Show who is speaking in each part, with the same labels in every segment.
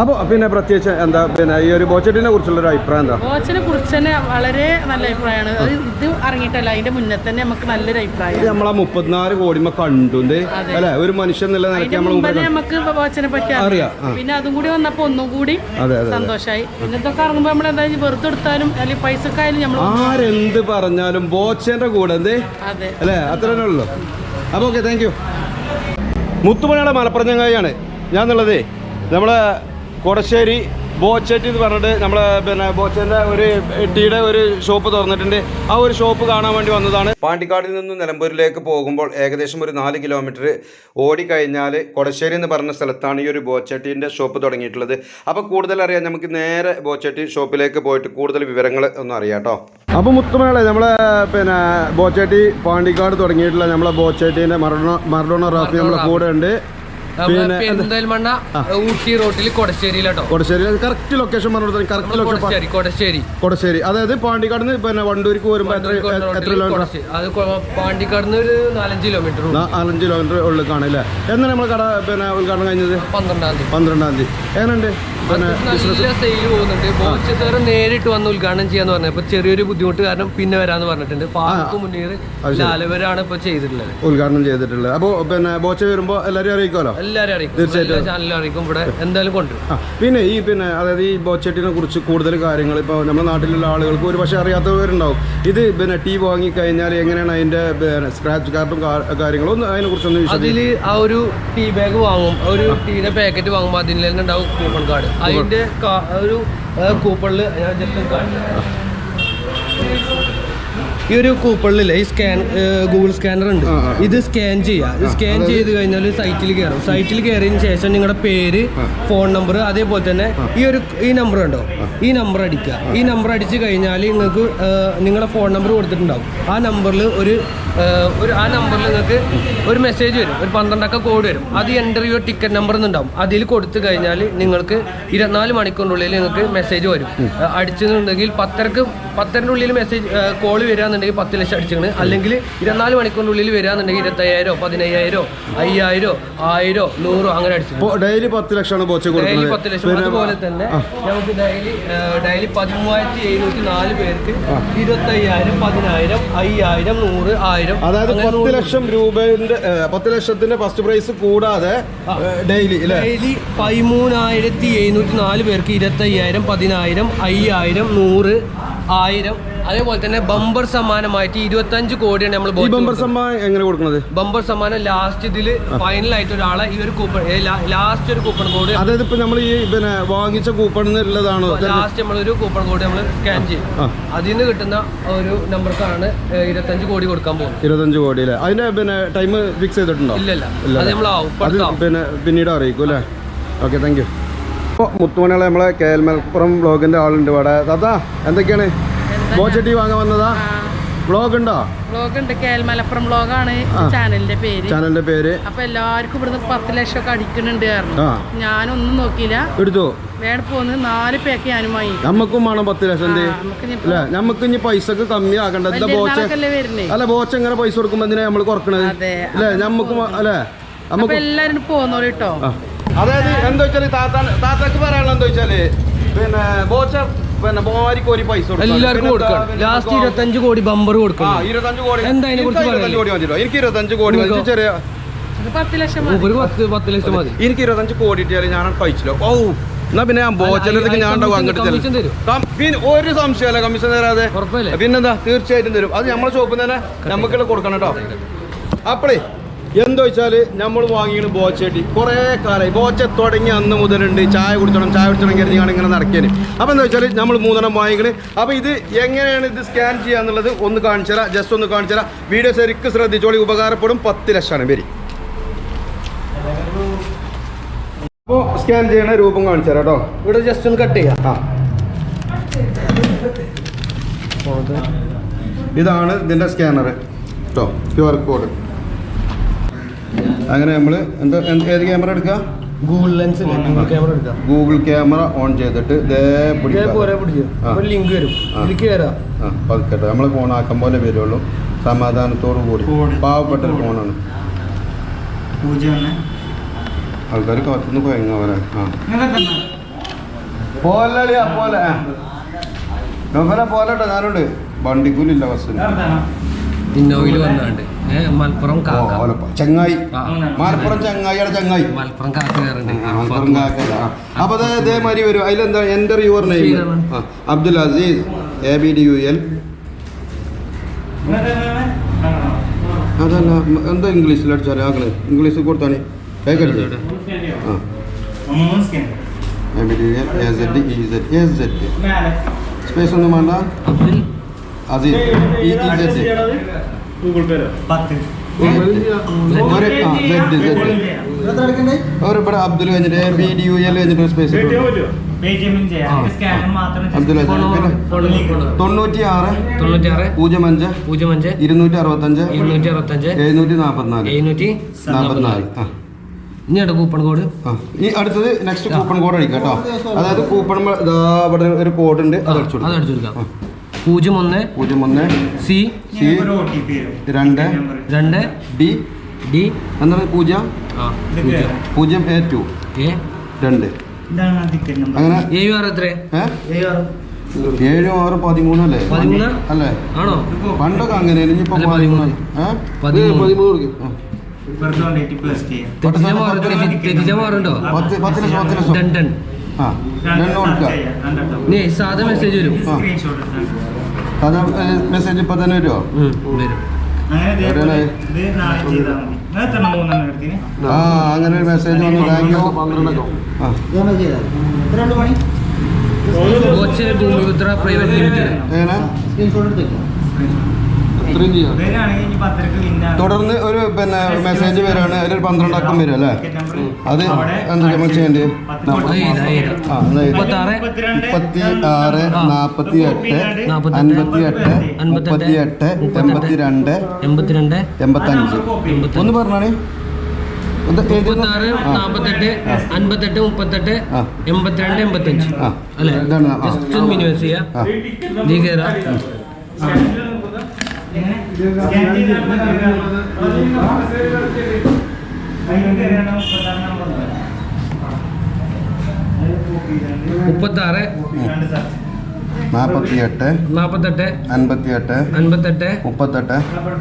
Speaker 1: അപ്പോൾ പിന്നെ പ്രത്യേകിച്ച് എന്താ പിന്നെ ഈ ഒരു ബോച്ചട്ടിനെ കുറിച്ചുള്ള ഒരു അഭിപ്രായം എന്താ?
Speaker 2: ബോച്ചിനെ കുറിച്ച് തന്നെ വളരെ നല്ല അഭിപ്രായമാണ്. അത് ഇത് ഇറങ്ങിയിട്ടല്ല അതിന്റെ മുന്നേ തന്നെ നമുക്ക് നല്ലൊരു
Speaker 1: ഇത്
Speaker 2: അഭിപ്രായം
Speaker 1: നമ്മളാ മുപ്പത്തിനാല് കോടിമ കണ്ടു
Speaker 2: അതെ.
Speaker 1: അല്ലെ? ഒരു മനുഷ്യൻ എന്നുള്ള നിലയ്ക്ക്
Speaker 2: അതിന്റെ
Speaker 1: നമ്മൾ
Speaker 2: മുമ്പേ നമുക്ക് വാച്ചിനെ പറ്റി
Speaker 1: അറിയാം,
Speaker 2: അറിയാം.
Speaker 1: ആ.
Speaker 2: പിന്നെ അതും കൂടി വന്നപ്പോ ഒന്നും കൂടി
Speaker 1: അതെ അതെ
Speaker 2: സന്തോഷമായി ഇന്നത്തൊക്കെ ഇറങ്ങുമ്പോ നമ്മൾ എന്തായാലും വെറുതെ എടുത്താലും അല്ലെങ്കിൽ പൈസക്കായാലും നമ്മൾ
Speaker 1: ആരെന്ത് പറഞ്ഞാലും ബോച്ചേന്റെ കൂടെ എന്തേ?
Speaker 2: അതെ.
Speaker 1: അല്ലേ? അത്ര ഉള്ളൂ. അപ്പോൾ ഓക്കെ താങ്ക് യു മുത്തുമണിയുടെ മലപ്പുറം ചങ്ങായിയാണ്. ഞാൻ എന്നുള്ളതേ നമ്മളെ കൊടശ്ശേരി ബോച്ചേറ്റ് എന്ന് പറഞ്ഞിട്ട് നമ്മളെ പിന്നെ ബോച്ചേന്റെ ഒരു ടീയുടെ ഒരു ഷോപ്പ് തുറന്നിട്ടുണ്ട്. ആ ഒരു ഷോപ്പ് കാണാൻ വേണ്ടി വന്നതാണ്. പാണ്ടിക്കാടിൽ നിന്ന് നിലമ്പൂരിലേക്ക് പോകുമ്പോൾ ഏകദേശം ഒരു നാല് കിലോമീറ്റർ ഓടിക്കഴിഞ്ഞാൽ കൊടശ്ശേരി എന്ന് പറഞ്ഞ സ്ഥലത്താണ് ഈ ഒരു ബോച്ചേട്ടീന്റെ ഷോപ്പ് തുടങ്ങിയിട്ടുള്ളത്. അപ്പോൾ കൂടുതൽ അറിയാൻ നമുക്ക് നേരെ ബോച്ചേട്ടി ഷോപ്പിലേക്ക് പോയിട്ട് കൂടുതൽ വിവരങ്ങൾ ഒന്നും അറിയാം കേട്ടോ. അപ്പോൾ മുത്തുമേളെ നമ്മളെ പിന്നെ ബോച്ചേട്ടി പാണ്ടിക്കാട് തുടങ്ങിയിട്ടുള്ള നമ്മളെ ബോച്ചേട്ടീന്റെ മറഡോണ മറഡോണ റാഫി നമ്മളെ കൂടെ ഉണ്ട്
Speaker 3: പെരിന്തൽമണ്ണ ഊട്ടി റോട്ടിൽ കൊടശ്ശേരിയിലാട്ടോ.
Speaker 1: കൊടശ്ശേരി. കറക്റ്റ് ലൊക്കേഷൻ പറഞ്ഞു കറക്റ്റ് ലൊക്കേഷൻ
Speaker 3: കൊടശ്ശേരി കൊടശ്ശേരി.
Speaker 1: അതായത് പാണ്ടിക്കാട് പിന്നെ വണ്ടൂരിക്ക് വരുമ്പോൾ എത്ര കിലോമീറ്റർ
Speaker 3: അത് പാണ്ടിക്കാടുന്ന് ഒരു നാലഞ്ച് കിലോമീറ്റർ
Speaker 1: നാലഞ്ച് കിലോമീറ്റർ ഉള്ളിൽ കാണില്ലേ എന്നാണ് നമ്മൾ കട പിന്നെ ഉദ്ഘാടനം കഴിഞ്ഞത്?
Speaker 3: പന്ത്രണ്ടാം തീയതി.
Speaker 1: പന്ത്രണ്ടാം തീയതി. എങ്ങനെയുണ്ട്?
Speaker 3: നല്ല സെയിൽ പോകുന്നുണ്ട്. ബോച്ച് സാർ നേരിട്ട് വന്ന് ഉദ്ഘാടനം ചെയ്യാന്ന് പറഞ്ഞു. ഇപ്പൊ ചെറിയൊരു ബുദ്ധിമുട്ട് കാരണം പിന്നെ വരാന്ന് പറഞ്ഞിട്ടുണ്ട്. പാർക്ക് മുന്നീർ ലാലവരാണ് ഇപ്പൊ ചെയ്തിട്ടുള്ളത്.
Speaker 1: ഉദ്ഘാടനം ചെയ്തിട്ടുള്ളത്. അപ്പൊ പിന്നെ ബോച്ച വരുമ്പോ എല്ലാരും അറിയിക്കുമല്ലോ
Speaker 3: എല്ലാരും അറിയിക്കും. എല്ലാ ചാനലിലും അറിയിക്കും. ഇവിടെ എന്തായാലും കൊണ്ടുവരും
Speaker 1: പിന്നെ ഈ പിന്നെ അതായത് ഈ ബോച്ചട്ടിനെ കുറിച്ച് കൂടുതൽ കാര്യങ്ങൾ ഇപ്പോൾ നമ്മുടെ നാട്ടിലുള്ള ആളുകൾക്ക് ഒരു പക്ഷേ അറിയാത്തവരുണ്ടാവും. ഇത് പിന്നെ ടീ വാങ്ങി കഴിഞ്ഞാൽ എങ്ങനെയാണ് അതിന്റെ സ്ക്രാച്ച് കാർഡും കാര്യങ്ങളും ഒന്ന് അതിനെക്കുറിച്ചൊന്ന് വിശദീകരിക്കും
Speaker 3: അതിൽ ആ ഒരു ടീ ബാഗ് വാങ്ങും. ഒരു ടീയുടെ പാക്കറ്റ് വാങ്ങുമ്പോൾ അതിൽ തന്നെ ഉണ്ടാവും കൂപ്പൺ കാർഡ് അതിന്റെ ഒരു കൂപ്പണിൽ ഞാൻ ജസ്റ്റ് കാണിക്കാം. ഈ ഒരു കൂപ്പളിലെ ഈ സ്കാൻ ഗൂഗിൾ സ്കാനർ ഉണ്ട്. ഇത് സ്കാൻ ചെയ്യുക സ്കാൻ ചെയ്ത് കഴിഞ്ഞാൽ സൈറ്റിൽ കയറും സൈറ്റിൽ കയറിയതിന് ശേഷം നിങ്ങളുടെ പേര് ഫോൺ നമ്പർ അതേപോലെ തന്നെ ഈ ഒരു ഈ നമ്പർ ഉണ്ടോ? ഈ നമ്പർ അടിക്കുക. ഈ നമ്പർ അടിച്ച് കഴിഞ്ഞാൽ നിങ്ങൾക്ക് നിങ്ങളുടെ ഫോൺ നമ്പർ കൊടുത്തിട്ടുണ്ടാവും. ആ നമ്പറിൽ ഒരു ഒരു ആ നമ്പറിൽ നിങ്ങൾക്ക് ഒരു മെസ്സേജ് വരും. ഒരു പന്ത്രണ്ടക്ക കോഡ് വരും. അത് എന്റർ യുവർ ടിക്കറ്റ് നമ്പർ എന്നുണ്ടാവും അതിൽ കൊടുത്തു കഴിഞ്ഞാൽ നിങ്ങൾക്ക് ഇരുപത്തിനാല് മണിക്കൂറിനുള്ളിൽ നിങ്ങൾക്ക് മെസ്സേജ് വരും. അടിച്ചിട്ടുണ്ടെങ്കിൽ അടിച്ചെന്നുണ്ടെങ്കിൽ പത്തരക്ക് പത്തരന്റെ ഉള്ളിൽ മെസ്സേജ് കോൾ വരികയാണെന്നുണ്ടെങ്കിൽ പത്ത് ലക്ഷം അടിച്ചിരിക്കണ്. അല്ലെങ്കിൽ ഇരുപത്തിനാല് മണിക്കൂറിനുള്ളിൽ വരികയാണെന്നുണ്ടെങ്കിൽ ഇരുപത്തയ്യായിരോ പതിനയ്യായിരോ അയ്യായിരോ ആയിരോ നൂറോ അങ്ങനെ അടിച്ചു
Speaker 1: ഡെയിലി പത്ത് ലക്ഷമാണ്
Speaker 3: ഡെയിലി പത്ത് ലക്ഷം. അതുപോലെ തന്നെ നമുക്ക് ഡെയിലി ഡെയിലി പതിമൂവായിരത്തി എഴുന്നൂറ്റി നാല് പേർക്ക് ഇരുപത്തയ്യായിരം പതിനായിരം അയ്യായിരം നൂറ് ആയിരം
Speaker 1: അതായത് പത്ത് ലക്ഷം രൂപയുടെ പത്ത് ലക്ഷത്തിന്റെ ഫസ്റ്റ് പ്രൈസ് കൂടാതെ ഡെയിലി
Speaker 3: ഡെയിലി പതിമൂന്നായിരത്തി എഴുന്നൂറ്റി നാല് പേർക്ക് ഇരുപത്തയ്യായിരം പതിനായിരം അയ്യായിരം നൂറ് ആയിരം. അതേപോലെ തന്നെ ബമ്പർ സമ്മാനമായിട്ട് ഇരുപത്തഞ്ച് കോടിയാണ് നമ്മൾ
Speaker 1: ബമ്പർ സമ്മാനം എങ്ങനെ കൊടുക്കുന്നത്?
Speaker 3: ബമ്പർ സമ്മാനം ലാസ്റ്റ് ഇതിൽ ഫൈനൽ ആയിട്ട് ഒരാളെ ഈ ഒരു കൂപ്പൺ ലാസ്റ്റ് ഒരു കൂപ്പൺ കോഡ്
Speaker 1: അതായത് ഇപ്പൊ നമ്മൾ ഈ പിന്നെ വാങ്ങിച്ച കൂപ്പൺ ഉള്ളതാണോ?
Speaker 3: ലാസ്റ്റ് നമ്മൾ ഒരു കൂപ്പൺ കോഡ് നമ്മൾ സ്കാൻ ചെയ്യും. അതിൽ നിന്ന് കിട്ടുന്ന ഒരു നമ്പർക്കാണ് ഇരുപത്തഞ്ച് കോടി കൊടുക്കാൻ പോകുന്നത്.
Speaker 1: ഇരുപത്തഞ്ച് കോടി അല്ലേ? അതിന്റെ പിന്നെ ടൈം ഫിക്സ് ചെയ്തിട്ടുണ്ടോ?
Speaker 3: ഇല്ല
Speaker 1: ഇല്ല.
Speaker 3: അത് നമ്മൾ.
Speaker 1: പിന്നെ പിന്നീട് അറിയിക്കും അല്ലേ? ഓക്കെ താങ്ക് മുത്തുമണികളെ നമ്മളെ കെ എൽ മലപ്പുറം ബ്ലോഗിന്റെ ആളുണ്ട് ഇവിടെ. താത്താ എന്തൊക്കെയാണ്? ബോച്ചട്ടി വാങ്ങാൻ വന്നതാ? ബ്ലോഗ് ഉണ്ടോ
Speaker 2: ബ്ലോഗ് ഉണ്ട് കെ എൽ മലപ്പുറം വ്ളോഗാണ്.
Speaker 1: ആ.
Speaker 2: ചാനലിന്റെ പേര്.
Speaker 1: ചാനലിന്റെ പേര്.
Speaker 2: അപ്പൊ എല്ലാവർക്കും ഇവിടുന്ന് പത്ത് ലക്ഷം ഒക്കെ അടിക്കുന്നുണ്ട് കാരണം ഞാനൊന്നും നോക്കിയില്ല.
Speaker 1: എടുത്തു?
Speaker 2: വേറെ പോന്ന് നാല് പേക്ക് ഞാനും വാങ്ങി.
Speaker 1: നമുക്കും വേണം പത്ത് ലക്ഷം.
Speaker 2: നമുക്ക് ഇനി
Speaker 1: പൈസ നമുക്ക് ഇനി പൈസക്ക് കമ്മി ആക്കണ്ട ബോച്ച? അല്ല ബോച്ച എങ്ങനെ പൈസ കൊടുക്കുമ്പോ എന്തിനാ നമ്മൾ കുറക്കണത്? അല്ലേ? നമുക്ക് അല്ലേ? നമുക്ക്
Speaker 2: എല്ലാരും പോന്നോളൂ കേട്ടോ.
Speaker 1: അതായത് എന്താ വെച്ചാൽ താത്ത താത്തക്ക് പറയാനുള്ള എന്താ വെച്ചാൽ പിന്നെ ബോച്ച പിന്നെ ബോമാരിക്ക് ഒരു പൈസ കൊടുക്കും
Speaker 3: എല്ലാവർക്കും കൊടുക്കണം. ലാസ്റ്റ് ഇരുപത്തഞ്ച് കോടി ബമ്പർ
Speaker 1: ആ
Speaker 3: കൊടുക്കണം
Speaker 1: ഇരുപത്തഞ്ച് കോടി.
Speaker 3: എന്താ അതിനെ കുറിച്ച്
Speaker 1: എനിക്ക് ഇരുപത്തഞ്ച് കോടി മതിയോ എനിക്ക് ഇരുപത്തഞ്ച് കോടി മതി. ചെറിയ
Speaker 2: ഇത് പത്ത് ലക്ഷം മതി.
Speaker 3: ഒരു പത്ത് പത്ത് ലക്ഷം മതി.
Speaker 1: എനിക്ക് ഇരുപത്തഞ്ച് കോടി കിട്ടിയാൽ ഞാൻ കഴിച്ചില്ലോ. ഓ എന്നാ പിന്നെ ഞാൻ ബോച്ചലത്തേക്ക് ഞാൻ ഉണ്ടാവും അങ്ങോട്ട് പിന്നെ ഒരു സംശയമല്ല കമ്മീഷൻ തരാതെ പിന്നെന്താ? തീർച്ചയായിട്ടും തരും. അത് നമ്മളെ ഷോപ്പിൽ തന്നെ നമുക്കുള്ള കൊടുക്കണം കേട്ടോ. അപ്പളേ എന്താ വെച്ചാൽ നമ്മൾ വാങ്ങിയാണ് ബോച്ചേട്ടി. കുറേ കാലമായി ബോച്ച തുടങ്ങി അന്ന് മുതലുണ്ട്. ചായ കുടിച്ചണം ചായ കുടിച്ചണം കരുതി ഞാൻ ഇങ്ങനെ നടക്കേന് അപ്പോൾ എന്താ വെച്ചാൽ നമ്മൾ മൂന്നെണ്ണം വാങ്ങിക്കണ്. അപ്പോൾ ഇത് എങ്ങനെയാണ് ഇത് സ്കാൻ ചെയ്യാന്നുള്ളത് ഒന്ന് കാണിച്ചു തരാം. ജസ്റ്റ് ഒന്ന് കാണിച്ചു തരാം. വീഡിയോ ശരിക്കും ശ്രദ്ധിച്ചോളി. ഉപകാരപ്പെടും. പത്ത് ലക്ഷമാണ് വരി. അപ്പോൾ സ്കാൻ ചെയ്യണ രൂപം കാണിച്ചു തരാം കേട്ടോ.
Speaker 3: ഇവിടെ ജസ്റ്റ് ഒന്ന് കട്ട് ചെയ്യാം.
Speaker 1: ആ. ഇതാണ് ഇതിന്റെ സ്കാനർ കേട്ടോ ക്യു ആർ കോഡ് അങ്ങനെ നമ്മൾ എന്താ ഏത് ക്യാമറ എടുക്കുക
Speaker 3: ഗൂഗിൾ ലെൻസ് ഗൂഗിൾ ക്യാമറ എടുക്കാം.
Speaker 1: ഗൂഗിൾ ക്യാമറ ഓൺ ചെയ്തിട്ട് ഇതേ പിടിക്കുക. ആ.
Speaker 3: ലിങ്ക് വരും.
Speaker 1: ആ. പതുക്കട്ടെ. നമ്മൾ ഫോൺ ആക്കാൻ പോലെ വരുള്ളൂ. സമാധാനത്തോടു കൂടി. പാവപ്പെട്ട ഒരു ഫോണാണ് ആൾക്കാർ കാത്തുനിന്ന് ഭയങ്കര ആ. പോലളിയാ പോലെ. പോലെ പോലട്ടോ ഞാനുണ്ട്. വണ്ടിക്കൂലില്ല ബസ്സിന്.
Speaker 3: ഇന്നോയിൽ വന്നാണ്ട്. മലപ്പുറം
Speaker 1: ചെങ്ങായി. മലപ്പുറം ചെങ്ങായിയുടെ ചങ്ങായി.
Speaker 3: മലപ്പുറം
Speaker 1: മലപ്പുറം കാക്കല്ല. അപ്പൊ അത് ഇതേമാതിരി വരും. അതിലെന്താ? Enter your name Abdul Aziz A B D U L. അതല്ല എന്താ ഇംഗ്ലീഷിൽ അടിച്ചാൽ ആക്കണേ. ഇംഗ്ലീഷിൽ കൊടുത്താണ്. കേൾക്കട്ടെ ആ. A B D U L A Z E Z A Z space ഒന്നും വേണ്ട.
Speaker 3: അബ്ദുൽ
Speaker 1: ഇവിടെ അബ്ദുൽ കഴിഞ്ഞിട്ട് ബി ഡി യു എൽ കഴിഞ്ഞിട്ട് ഒരു space Abdul Azeez
Speaker 3: phone number
Speaker 1: പിന്നെ
Speaker 3: ഫോൺ നമ്പർ
Speaker 1: തൊണ്ണൂറ്റി ആറ് പൂജ്യം അഞ്ച്
Speaker 3: പൂജ്യം അഞ്ച്
Speaker 1: ഇരുന്നൂറ്റി അറുപത്തഞ്ച്
Speaker 3: ഇരുന്നൂറ്റി അറുപത്തഞ്ച്
Speaker 1: എഴുന്നൂറ്റി നാൽപ്പത്തിനാല്
Speaker 3: എഴുന്നൂറ്റി
Speaker 1: നാൽപ്പത്തിനാല്
Speaker 3: ഇനിയുടെ കൂപ്പൺ കോഡ്
Speaker 1: ഈ അടുത്തത് നെക്സ്റ്റ് കൂപ്പൺ കോഡ് അടിക്കാം കേട്ടോ. അതായത് കൂപ്പൺ ഇവിടെ ഒരു കോഡ് ഉണ്ട്. അത് അടിച്ചു
Speaker 3: അത്
Speaker 1: കൊടുക്കാം.
Speaker 3: പൂജ്യം ഒന്ന്
Speaker 1: പൂജ്യം ഒന്ന്
Speaker 3: സി
Speaker 1: സി രണ്ട്
Speaker 3: രണ്ട്
Speaker 1: ഡി
Speaker 3: ഡി
Speaker 1: എന്താണ് പൂജ്യം
Speaker 3: പൂജ്യം
Speaker 1: പൂജ്യം എ ടു
Speaker 3: എ
Speaker 1: രണ്ട് അങ്ങനെ
Speaker 3: ഏഴ് ആറ് എത്ര
Speaker 1: ഏഴും ഏഴ് പതിമൂന്ന് അല്ലേ
Speaker 3: പതിമൂന്ന്?
Speaker 1: അല്ലേ
Speaker 3: ആണോ
Speaker 1: പണ്ടൊക്കെ അങ്ങനെ ഇനിയിപ്പോ പതിമൂന്ന്
Speaker 3: പതിമൂന്ന്.
Speaker 1: പത്ത് ലക്ഷം പത്ത് ലക്ഷം
Speaker 3: നീ സാധാ മെസ്സേജ് വരും.
Speaker 1: അത് മെസ്സേജ് ഇപ്പൊ തന്നെ വരുമോ
Speaker 3: വരും.
Speaker 1: ആ അങ്ങനെ ഒരു മെസ്സേജ് വന്നു. Thank you
Speaker 3: private limited.
Speaker 1: എങ്ങനെ? ഇത്രയും ചെയ്യാം. തുടർന്ന് ഒരു പിന്നെ മെസ്സേജ് വരാണ്. ഒരു പന്ത്രണ്ട് അക്കം വരും അല്ലേ? അത് എന്താ നമ്മൾ ചെയ്യേണ്ടത്. ആ മുപ്പത്തി ആറ് നാൽപ്പത്തി എട്ട്
Speaker 3: നാപ്പത്തെട്ട്,
Speaker 1: അൻപത്തി എട്ട് മുപ്പത്തി എട്ട് എൺപത്തി രണ്ട്
Speaker 3: എൺപത്തിരണ്ട്
Speaker 1: എൺപത്തഞ്ച്. ഒന്ന് പറഞ്ഞാണേ?
Speaker 3: മുപ്പത്താറ്
Speaker 1: ആ.
Speaker 3: നാൽപ്പത്തെട്ട് അൻപത്തെട്ട് മുപ്പത്തെട്ട്. എൺപത്തിരണ്ട് എൺപത്തഞ്ച്. അല്ലേ. ജസ്റ്റ് ഒന്ന് മിനിമൈസ് ചെയ്യാം. മുപ്പത്താറ്.
Speaker 1: നാൽപ്പത്തി എട്ട്
Speaker 3: നാൽപ്പത്തെട്ട്
Speaker 1: അൻപത്തി എട്ട്
Speaker 3: അൻപത്തെട്ട്.
Speaker 1: മുപ്പത്തെട്ട്.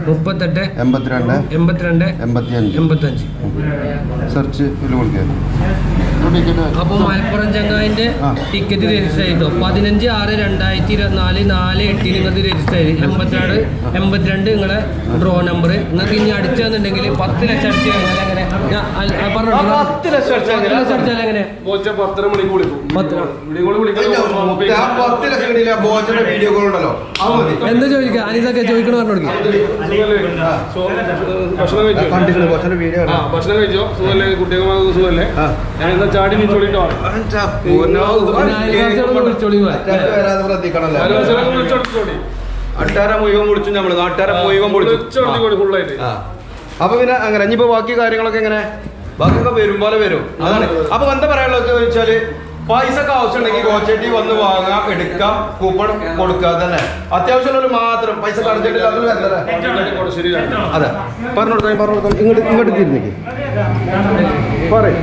Speaker 3: മുപ്പത്തെട്ട്.
Speaker 1: എൺപത്തിരണ്ട്.
Speaker 3: എൺപത്തിരണ്ട്.
Speaker 1: എൺപത്തിയഞ്ച്.
Speaker 3: എൺപത്തഞ്ച്
Speaker 1: സെർച്ച് വിളിക്കുക
Speaker 3: അപ്പോൾ മലപ്പുറം ചങ്ങായിന്റെ ടിക്കറ്റ് രജിസ്റ്റർ ചെയ്തു. പതിനഞ്ച് ആറ് രണ്ടായിരത്തി ഇരുപത്തിനാല് നാല് എട്ടിന് നിങ്ങൾക്ക് രജിസ്റ്റർ ചെയ്ത്. എൺപത്തിനാട് എൺപത്തിരണ്ട് നിങ്ങളെ ഡ്രോ നമ്പർ നിങ്ങൾക്ക് ഇനി അടിച്ചെന്നുണ്ടെങ്കിൽ പത്ത് ലക്ഷം അടിച്ച് കഴിഞ്ഞാൽ എങ്ങനെ? നിങ്ങൾ.
Speaker 1: പത്ത് ലക്ഷം അടിച്ചാൽ
Speaker 3: എങ്ങനെ? എന്താ ചോദിക്കുക അനിതൊക്കെ ചോദിക്കണ പറഞ്ഞു
Speaker 4: ഭക്ഷണം കഴിച്ചോ? കുട്ടികളെ സുഖല്ലേ?
Speaker 1: ആ.
Speaker 4: ഞാൻ ചാടി നീച്ചോളിട്ടോ
Speaker 3: പിന്നെ അയൽവാസികളൊന്ന് വിളിച്ചോളി പോയി.
Speaker 1: വരാതെ ശ്രദ്ധിക്കണല്ലോ
Speaker 4: വിളിച്ചോടി
Speaker 1: നാട്ടുകാരെ മുഴുവൻ വിളിച്ചു നമ്മൾ നാട്ടാര മുഴുവൻ വിളിച്ചു. അപ്പൊ പിന്നെ അങ്ങനെ ഇനിയിപ്പോ ബാക്കി കാര്യങ്ങളൊക്കെ എങ്ങനെ? ബാക്കിയൊക്കെ വരും പോലെ വരും. അതാണ്. അപ്പൊ എന്താ പറയാനുള്ളത് ചോദിച്ചാൽ? പൈസ ഒക്കെ ആവശ്യമുണ്ടെങ്കിൽ കോച്ചേട്ടി വന്ന് വാങ്ങാം എടുക്കാം കൂപ്പൺ കൊടുക്കുക തന്നെ. അത്യാവശ്യമുള്ളവർ മാത്രം പൈസ കടച്ചിട്ടില്ല അതിൽ അതെ. പറഞ്ഞു കൊടുത്താൽ പറഞ്ഞു കൊടുത്താൽ ഇങ്ങോട്ട് ഇങ്ങോട്ട് തിരിഞ്ഞേക്ക് പറയും.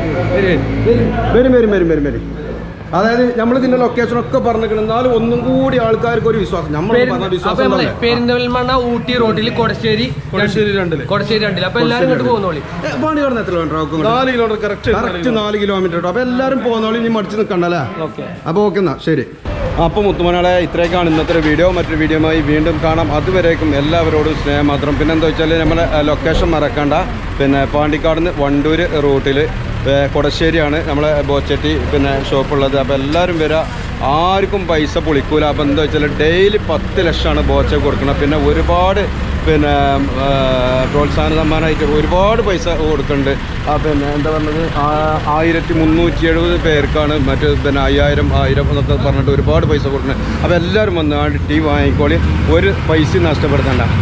Speaker 1: വരും വരും വരും വരും വരും. അതായത് നമ്മൾ ഇതിന്റെ ലൊക്കേഷൻ ഒക്കെ പറഞ്ഞിരിക്കണം എന്നാലും ഒന്നും കൂടി ആൾക്കാർക്ക് ഒരു വിശ്വാസം. നമ്മൾ പറഞ്ഞ വിശ്വാസം.
Speaker 3: പെരിന്തൽമണ്ണ ഊട്ടി റോഡിൽ കൊടശ്ശേരി
Speaker 4: കൊടശ്ശേരി രണ്ടിൽ.
Speaker 3: കൊടശ്ശേരി രണ്ടിൽ. അപ്പൊ എല്ലാരും ഇങ്ങോട്ട് പോകുന്നോളി
Speaker 1: പണി പറഞ്ഞ എത്ര കിലോമീറ്റർ
Speaker 4: നാല് കിലോമീറ്റർ കറക്റ്റ്
Speaker 1: കറക്റ്റ് നാല് കിലോമീറ്റർ കേട്ടോ അപ്പൊ എല്ലാരും പോകുന്നോളി ഇനി മടിച്ച് നിൽക്കണ്ടല്ലേ അപ്പൊ ഓക്കെ എന്നാ ശരി. അപ്പോൾ മുത്തുമനാളെ ഇത്രയൊക്കെയാണ് ഇന്നത്തെ വീഡിയോ മറ്റൊരു വീഡിയോയുമായി വീണ്ടും കാണാം. അതുവരേക്കും എല്ലാവരോടും സ്നേഹം മാത്രം. പിന്നെ എന്താ വെച്ചാൽ നമ്മുടെ ലൊക്കേഷൻ മറക്കണ്ട. പിന്നെ പാണ്ടിക്കാട് നിന്ന് വണ്ടൂർ റൂട്ടിൽ കൊടശ്ശേരിയാണ് നമ്മളെ ബോച്ചട്ടി പിന്നെ ഷോപ്പുള്ളത്. അപ്പോൾ എല്ലാവരും വരിക ആർക്കും പൈസ പൊളിക്കൂല. അപ്പോൾ എന്താ വെച്ചാൽ ഡെയിലി പത്ത് ലക്ഷമാണ് ബോച്ച കൊടുക്കുന്നത്. പിന്നെ ഒരുപാട് പിന്നെ പ്രോത്സാഹന സമ്മാനമായിട്ട് ഒരുപാട് പൈസ കൊടുക്കുന്നുണ്ട്. ആ പിന്നെ എന്താ പറഞ്ഞത്? ആയിരത്തി മുന്നൂറ്റി എഴുപത് പേർക്കാണ് മറ്റ് പിന്നെ അയ്യായിരം ആയിരം എന്നൊക്കെ പറഞ്ഞിട്ട് ഒരുപാട് പൈസ കൊടുക്കുന്നത് അപ്പോൾ എല്ലാവരും വന്ന് ആ ടീ വാങ്ങിക്കോളി. ഒരു പൈസ നഷ്ടപ്പെടുത്തണ്ട.